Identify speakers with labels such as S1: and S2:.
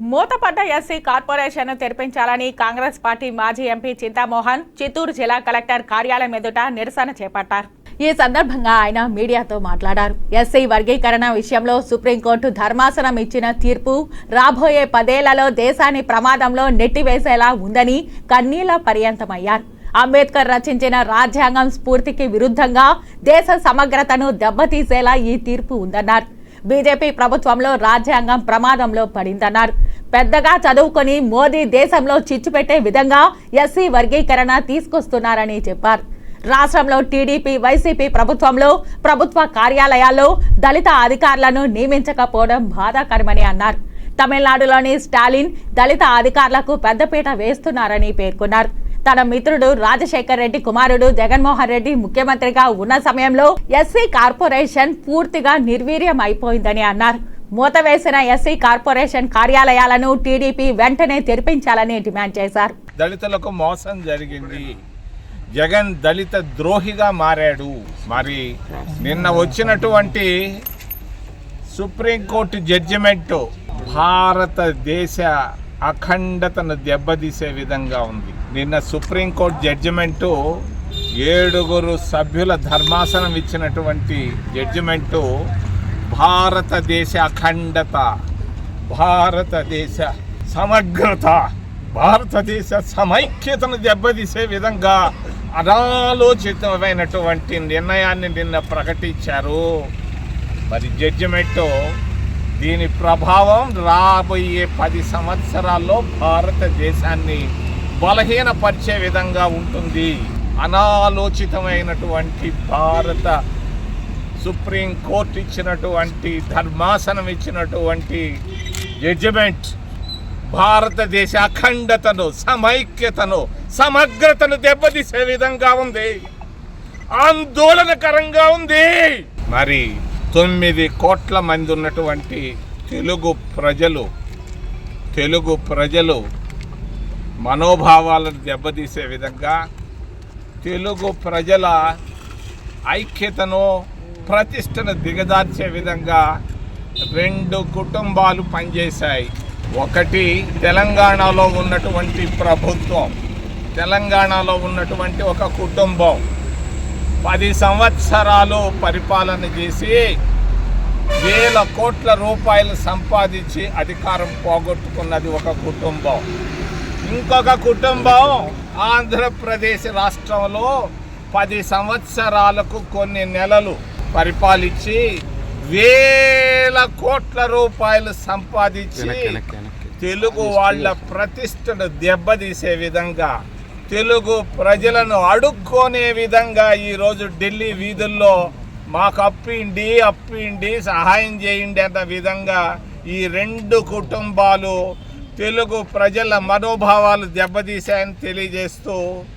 S1: మూతపడ్డ SC corporation తెరిపించాలని Congress party మాజీ MP Chinta Mohan Chittoor జిల్లా కలెక్టర్ కార్యాలయం ఎదుట నిరసన చేపట్టారు. ఈ సందర్భంగా ఆయన మీడియాతో మాట్లాడారు. ఎస్సీ వర్గీకరణ విషయంలో సుప్రీంకోర్టు ధర్మాసనం ఇచ్చిన తీర్పు రాబోయే పదేళ్ళలో దేశాన్ని ప్రమాదంలో నెట్టివేసేలా ఉందని కన్నీళ్ళ పర్యంతమయ్యారు. అంబేద్కర్ రచించిన రాజ్యాంగం స్ఫూర్తికి విరుద్ధంగా దేశ సమగ్రతను దెబ్బతీసేలా ఈ తీర్పు ఉందన్నారు. బీజేపీ ప్రభుత్వంలో రాజ్యాంగం ప్రమాదంలో పడిందన్నారు. పెద్దగా చదువుకొని మోదీ దేశంలో చిచ్చు పెట్టే విధంగా ఎస్సీ వర్గీకరణ తీసుకొస్తున్నారని చెప్పారు. రాష్ట్రంలో టీడీపీ వైసీపీ ప్రభుత్వంలో ప్రభుత్వ కార్యాలయాల్లో దళిత అధికారులను నియమించకపోవడం బాధాకరమని అన్నారు. తమిళనాడులోని స్టాలిన్ దళిత అధికారులకు పెద్దపీట వేస్తున్నారని పేర్కొన్నారు. తన మిత్రుడు రాజశేఖర్ రెడ్డి కుమారుడు జగన్మోహన్ రెడ్డి ముఖ్యమంత్రిగా ఉన్న సమయంలో ఎస్సీ కార్పొరేషన్ పూర్తిగా నిర్వీర్యం అయిపోయిందని అన్నారు మూతవేసిన ఎస్సీ కార్పొరేషన్ కార్యాలయాలను టీడీపీ వెంటనే తెరిపించాలని డిమాండ్ చేశారు.
S2: దళితులకు మోసం జరిగింది. జగన్ దళిత ద్రోహిగా మారాడు. మరి నిన్న వచ్చినటువంటి సుప్రీంకోర్టు జడ్జిమెంట్ భారతదేశ అఖండతను దెబ్బతీసే విధంగా ఉంది. నిన్న సుప్రీంకోర్టు జడ్జిమెంటు ఏడుగురు సభ్యుల ధర్మాసనం ఇచ్చినటువంటి జడ్జిమెంటు భారతదేశ అఖండత భారతదేశ సమగ్రత భారతదేశ సమైక్యతను దెబ్బతీసే విధంగా అనాలోచితమైనటువంటి నిర్ణయాన్ని నిన్న ప్రకటించారు. మరి జడ్జిమెంట్ దీని ప్రభావం రాబోయే పది సంవత్సరాల్లో భారతదేశాన్ని బలహీనపరిచే విధంగా ఉంటుంది. అనాలోచితమైనటువంటి భారత సుప్రీం కోర్టు ఇచ్చినటువంటి ధర్మాసనం ఇచ్చినటువంటి జడ్జిమెంట్ భారతదేశ అఖండతను సమైక్యతను సమగ్రతను దెబ్బతీసే విధంగా ఉంది. ఆందోళనకరంగా ఉంది. మరి తొమ్మిది కోట్ల మంది ఉన్నటువంటి తెలుగు ప్రజలు తెలుగు ప్రజలు మనోభావాలను దెబ్బతీసే విధంగా తెలుగు ప్రజల ఐక్యతను ప్రతిష్టను దిగజార్చే విధంగా రెండు కుటుంబాలు పనిచేశాయి. ఒకటి తెలంగాణలో ఉన్నటువంటి ప్రభుత్వం. తెలంగాణలో ఉన్నటువంటి ఒక కుటుంబం. పది సంవత్సరాలు పరిపాలన చేసి వేల కోట్ల రూపాయలు సంపాదించి అధికారం పోగొట్టుకున్నది ఒక కుటుంబం. ఇంకొక కుటుంబం ఆంధ్రప్రదేశ్ రాష్ట్రంలో పది సంవత్సరాలకు కొన్ని నెలలు పరిపాలించి వేల కోట్ల రూపాయలు సంపాదించి తెలుగు వాళ్ళ ప్రతిష్టను దెబ్బతీసే విధంగా తెలుగు ప్రజలను అడుక్కొనే విధంగా ఈరోజు ఢిల్లీ వీధుల్లో మాకు అప్పిండి అప్పిండి సహాయం చేయండి అన్న విధంగా ఈ రెండు కుటుంబాలు తెలుగు ప్రజల మనోభావాలు దెబ్బతీశాయని తెలియజేస్తూ